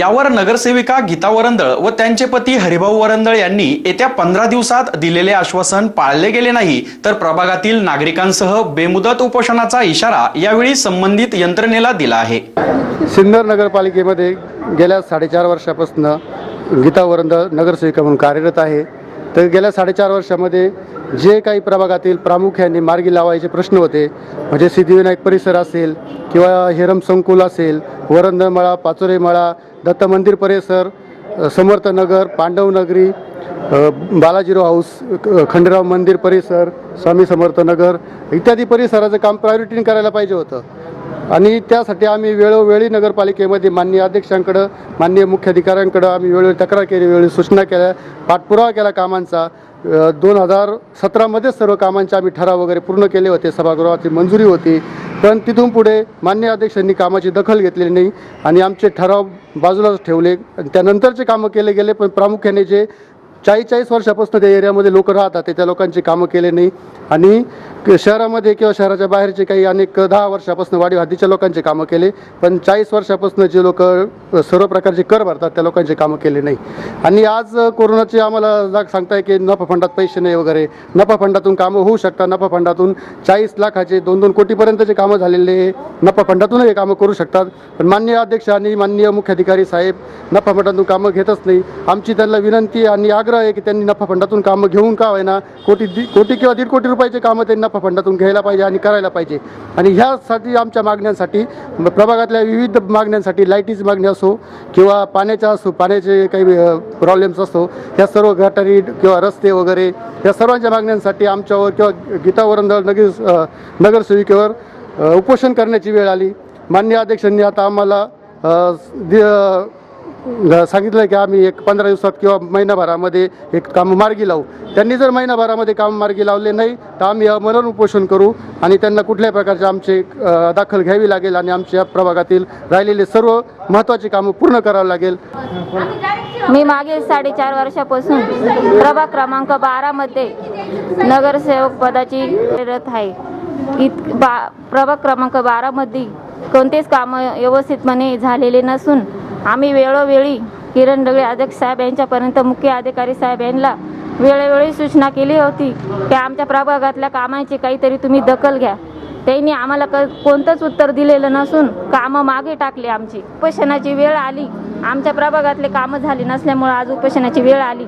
यावर नगरसेविका गीता वरंदळ व त्यांचे पती हरिभाऊ वरंदळ यांनी येत्या पंधरा दिवसात दिलेले आश्वासन पाळले गेले नाही तर प्रभागातील नागरिकांसह बेमुदत उपोषणाचा इशारा यावेळी संबंधित यंत्रणेला दिला आहे. सिन्नर नगरपालिकेमध्ये गेल्या साडेचार वर्षापासून गीता वरंदळ नगरसेविका म्हणून कार्यरत आहे. तर गेल्या साडेचार वर्षामध्ये जे काही प्रभागातील प्रामुख्याने मार्गी लावायचे प्रश्न होते म्हणजे सिद्धिविनायक परिसर असेल किंवा हेरम संकुल असेल वरंदळमळा पाचोरेमळा दत्त मंदिर परिसर समर्थनगर पांडवनगरी बालाजीराव हाऊस खंडेराव मंदिर परिसर स्वामी समर्थ नगर इत्यादी परिसराचं काम प्रायोरिटीने करायला पाहिजे होतं. आणि त्यासाठी आम्ही वेळोवेळी नगरपालिकेमध्ये माननीय अध्यक्षांकडं माननीय मुख्याधिकाऱ्यांकडं आम्ही वेळोवेळी तक्रार केली वेळोवेळी सूचना केल्या पाठपुरावा केला कामांचा. दोन हजार सतरामध्येच सर्व कामांचे आम्ही ठराव वगैरे पूर्ण केले होते सभागृहाची मंजुरी होती. पण तिथून पुढे मान्य अध्यक्षांनी कामाची दखल घेतलेली नाही आणि आमचे ठराव बाजूलाच ठेवले. आणि त्यानंतरचे कामं केले गेले पण प्रामुख्याने जे चाळीस चाळीस वर्षापासून त्या एरियामध्ये लोक राहतात ते त्या लोकांची कामं केले नाही. आणि शहरामध्ये किंवा शहराच्या बाहेरचे काही अनेक दहा वर्षापासून वाडी हद्दीच्या लोकांचे कामं केले पण चाळीस वर्षापासून जे लोक सर्व प्रकारचे कर भरतात त्या लोकांचे कामं केले नाही. आणि आज कोरोनाचे आम्हाला जाग सांगताय की नफा फंडात पैसे नाही वगैरे. नफा फंडातून कामं होऊ शकतात. नफा फंडातून चाळीस लाखाचे दोन दोन कोटीपर्यंतचे कामं झालेले नफा फंडातून हे कामं करू शकतात. पण माननीय अध्यक्ष आणि माननीय मुख्याधिकारी साहेब नफा फंडातून कामं घेतच नाही. आमची त्यांना विनंती आणि आग्रह आहे की त्यांनी नफा फंडातून कामं घेऊन का होईना कोटी कोटी किंवा दीड कोटी पाहिजे कामं त्यांना नफा फंडातून घ्यायला पाहिजे आणि करायला पाहिजे. आणि ह्यासाठी आमच्या मागण्यांसाठी प्रभागातल्या विविध मागण्यांसाठी लाईटीची मागणी असो किंवा पाण्याच्या असो पाण्याचे काही प्रॉब्लेम्स असो ह्या सर्व गटारी किंवा रस्ते वगैरे या सर्वांच्या मागण्यांसाठी आमच्यावर किंवा गीतावरंदळ नगर नगरसेविकेवर उपोषण करण्याची वेळ आली. मान्य अध्यक्षांनी आता आम्हाला सांगितलं की आम्ही एक पंधरा दिवसात किंवा महिनाभरामध्ये एक काम मार्गी लावू. त्यांनी जर महिनाभरामध्ये काम मार्गी लावले नाही तर आम्ही मनन उपोषण करू आणि त्यांना कुठल्याही प्रकारचे आमचे दाखल घ्यावी लागेल आणि आमच्या प्रभागातील राहिलेले सर्व महत्त्वाची कामं पूर्ण करावं लागेल. मी मागील साडेचार वर्षापासून प्रभाग क्रमांक बारामध्ये नगरसेवक पदाची कार्यरत आहे. इत बा प्रभाग क्रमांक बारामध्ये कोणतेच कामं व्यवस्थितपणे झालेले नसून आम्ही वेळोवेळी किरण डगळे अध्यक्ष साहेब यांच्यापर्यंत मुख्य अधिकारी साहेब यांना वेळोवेळी सूचना केली होती की आमच्या प्रभागातल्या कामांची काहीतरी तुम्ही दखल घ्या. त्यांनी आम्हाला क कोणतंच उत्तर दिलेलं नसून कामं मागे टाकली आमची. उपोषणाची वेळ आली. आमच्या प्रभागातले कामं झाली नसल्यामुळे आज उपोषणाची वेळ आली.